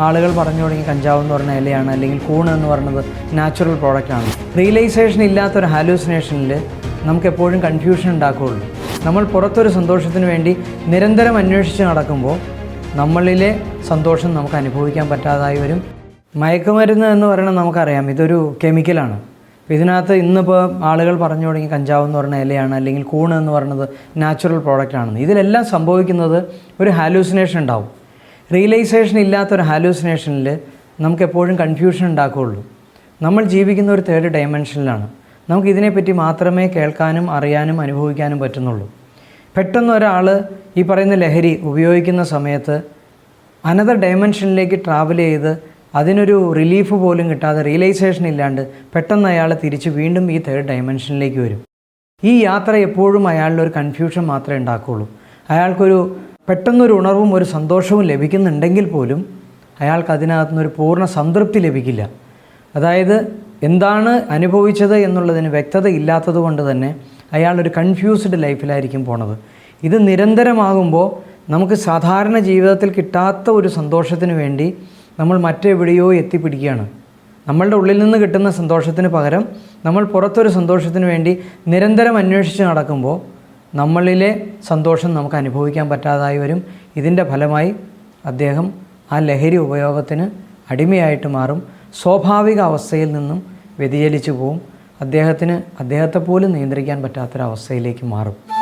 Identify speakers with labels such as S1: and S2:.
S1: ആളുകൾ പറഞ്ഞു തുടങ്ങി കഞ്ചാവ് എന്ന് പറഞ്ഞ ഇലയാണ് അല്ലെങ്കിൽ കൂൺ എന്ന് പറയുന്നത് നാച്ചുറൽ പ്രോഡക്റ്റാണ് റിയലൈസേഷൻ ഇല്ലാത്തൊരു ഹാലൂസിനേഷനിൽ നമുക്ക് എപ്പോഴും കൺഫ്യൂഷൻ ഉണ്ടാക്കുകയുള്ളൂ. നമ്മൾ പുറത്തൊരു സന്തോഷത്തിന് വേണ്ടി നിരന്തരം അന്വേഷിച്ച് നടക്കുമ്പോൾ നമ്മളിലെ സന്തോഷം നമുക്ക് അനുഭവിക്കാൻ പറ്റാതായി വരും. മയക്കുമരുന്ന് എന്ന് പറയുന്നത് നമുക്കറിയാം ഇതൊരു കെമിക്കലാണ് ഇതിനകത്ത് ഇന്നിപ്പോൾ ആളുകൾ പറഞ്ഞു തുടങ്ങി കഞ്ചാവ് എന്ന് പറയുന്ന ഇലയാണ് അല്ലെങ്കിൽ കൂൺ എന്ന് പറയുന്നത് നാച്ചുറൽ പ്രോഡക്റ്റാണെന്ന് ഇതിലെല്ലാം സംഭവിക്കുന്നത് ഒരു ഹാലൂസിനേഷൻ ഉണ്ടാവും. റിയലൈസേഷൻ ഇല്ലാത്തൊരു ഹാലൂസിനേഷനിൽ നമുക്ക് എപ്പോഴും കൺഫ്യൂഷൻ ഉണ്ടാക്കുകയുള്ളൂ. നമ്മൾ ജീവിക്കുന്ന ഒരു തേർഡ് ഡയമെൻഷനിലാണ് നമുക്ക് ഇതിനെപ്പറ്റി മാത്രമേ കേൾക്കാനും അറിയാനും അനുഭവിക്കാനും പറ്റുന്നുള്ളൂ. പെട്ടെന്ന് ഒരാൾ ഈ പറയുന്ന ലഹരി ഉപയോഗിക്കുന്ന സമയത്ത് അനദർ ഡയമെൻഷനിലേക്ക് ട്രാവൽ ചെയ്ത് അതിനൊരു റിലീഫ് പോലും കിട്ടാതെ റിയലൈസേഷൻ ഇല്ലാണ്ട് പെട്ടെന്ന് അയാൾ തിരിച്ച് വീണ്ടും ഈ തേർഡ് ഡയമെൻഷനിലേക്ക് വരും. ഈ യാത്ര എപ്പോഴും അയാളിലൊരു കൺഫ്യൂഷൻ മാത്രമേ ഉണ്ടാക്കുകയുള്ളൂ. അയാൾക്കൊരു പെട്ടെന്നൊരു ഉണർവും ഒരു സന്തോഷവും ലഭിക്കുന്നുണ്ടെങ്കിൽ പോലും അയാൾക്ക് അതിനകത്തുനിന്നൊരു പൂർണ സംതൃപ്തി ലഭിക്കില്ല. അതായത് എന്താണ് അനുഭവിച്ചത് എന്നുള്ളതിന് വ്യക്തത ഇല്ലാത്തത് കൊണ്ട് തന്നെ അയാളൊരു കൺഫ്യൂസ്ഡ് ലൈഫിലായിരിക്കും പോണത്. ഇത് നിരന്തരമാകുമ്പോൾ നമുക്ക് സാധാരണ ജീവിതത്തിൽ കിട്ടാത്ത ഒരു സന്തോഷത്തിന് വേണ്ടി നമ്മൾ മറ്റെവിടെയോ എത്തിപ്പിടിക്കുകയാണ്. നമ്മളുടെ ഉള്ളിൽ നിന്ന് കിട്ടുന്ന സന്തോഷത്തിന് പകരം നമ്മൾ പുറത്തൊരു സന്തോഷത്തിന് വേണ്ടി നിരന്തരം അന്വേഷിച്ച് നടക്കുമ്പോൾ നമ്മളിലെ സന്തോഷം നമുക്ക് അനുഭവിക്കാൻ പറ്റാതായി വരും. ഇതിന്റെ ഫലമായി അദ്ദേഹം ആ ലഹരി ഉപയോഗത്തിന് അടിമയായിട്ട് മാറും. സ്വാഭാവിക അവസ്ഥയിൽ നിന്നും വ്യതിചലിച്ചു പോവും. അദ്ദേഹത്തിന് അദ്ദേഹത്തെ പോലും നിയന്ത്രിക്കാൻ പറ്റാത്തൊരവസ്ഥയിലേക്ക് മാറും.